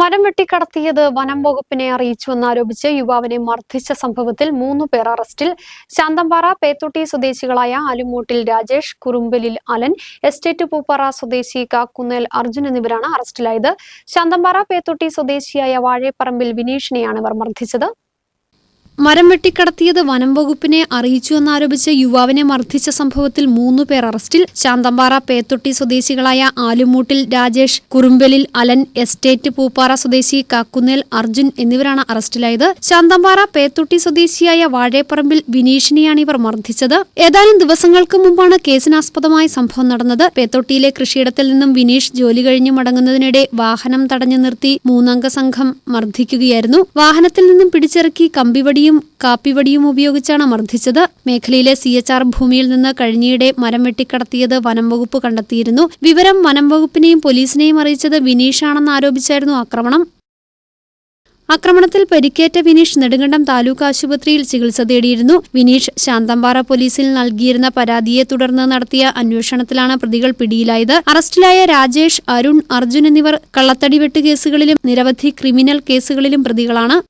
മരം വെട്ടിക്കടത്തിയത് വനം വകുപ്പിനെ അറിയിച്ചുവെന്നാരോപിച്ച് യുവാവിനെ മർദ്ദിച്ച സംഭവത്തിൽ മൂന്ന് പേർ അറസ്റ്റിൽ. ശാന്തമ്പാറ പേത്തൊട്ടി സ്വദേശികളായ അലുമൂട്ടിൽ രാജേഷ് കുറുമ്പലിൽ അലൻ എസ്റ്റേറ്റ് പൂപ്പാറ സ്വദേശി കാക്കുന്നേൽ അർജുൻ എന്നിവരാണ് അറസ്റ്റിലായത്. ശാന്തമ്പാറ പേത്തൊട്ടി സ്വദേശിയായ വാഴേപ്പറമ്പിൽ വിനീഷിനെയാണ് ഇവർ മർദ്ദിച്ചത്. മരം വെട്ടിക്കടത്തിയത് വനം വകുപ്പിനെ അറിയിച്ചുവെന്നാരോപിച്ച് യുവാവിനെ മർദ്ദിച്ച സംഭവത്തിൽ മൂന്നു പേർ അറസ്റ്റിൽ. ശാന്തമ്പാറ പേത്തൊട്ടി സ്വദേശികളായ ആലുമൂട്ടിൽ രാജേഷ് കുറുമ്പലിൽ അലൻ എസ്റ്റേറ്റ് പൂപ്പാറ സ്വദേശി കാക്കുന്നേൽ അർജുൻ എന്നിവരാണ് അറസ്റ്റിലായത്. ശാന്തമ്പാറ പേത്തൊട്ടി സ്വദേശിയായ വാഴേപ്പറമ്പിൽ വിനീഷിനെയാണ് ഇവർ മർദ്ദിച്ചത്. ഏതാനും ദിവസങ്ങൾക്ക് മുമ്പാണ് കേസിനാസ്പദമായ സംഭവം നടന്നത്. പേത്തൊട്ടിയിലെ കൃഷിയിടത്തിൽ നിന്നും വിനീഷ് ജോലി കഴിഞ്ഞു മടങ്ങുന്നതിനിടെ വാഹനം തടഞ്ഞു നിർത്തി മൂന്നംഗ സംഘം മർദ്ദിക്കുകയായിരുന്നു. വാഹനത്തിൽ നിന്നും പിടിച്ചിറക്കി കമ്പിവടിയും കാപ്പിവടിയും ഉപയോഗിച്ചാണ് മർദ്ദിച്ചത്. മേഖലയിലെ സി എച്ച് ആർ ഭൂമിയിൽ നിന്ന് കഴിഞ്ഞിടെ മരം വെട്ടിക്കടത്തിയത് വനം വകുപ്പ് കണ്ടെത്തിയിരുന്നു. വിവരം വനം വകുപ്പിനെയും പോലീസിനെയും അറിയിച്ചത് വിനീഷാണെന്ന് ആരോപിച്ചായിരുന്നു ആക്രമണം. ആക്രമണത്തിൽ പരിക്കേറ്റ വിനീഷ് നെടുങ്കണ്ടം താലൂക്ക് ആശുപത്രിയിൽ ചികിത്സ തേടിയിരുന്നു. വിനീഷ് ശാന്തമ്പാറ പോലീസിൽ നൽകിയിരുന്ന പരാതിയെ തുടർന്ന് നടത്തിയ അന്വേഷണത്തിലാണ് പ്രതികൾ പിടിയിലായത്. അറസ്റ്റിലായ രാജേഷ് അരുൺ അർജുൻ എന്നിവർ കള്ളത്തടിവെട്ട് കേസുകളിലും നിരവധി ക്രിമിനൽ കേസുകളിലും പ്രതികളാണ്.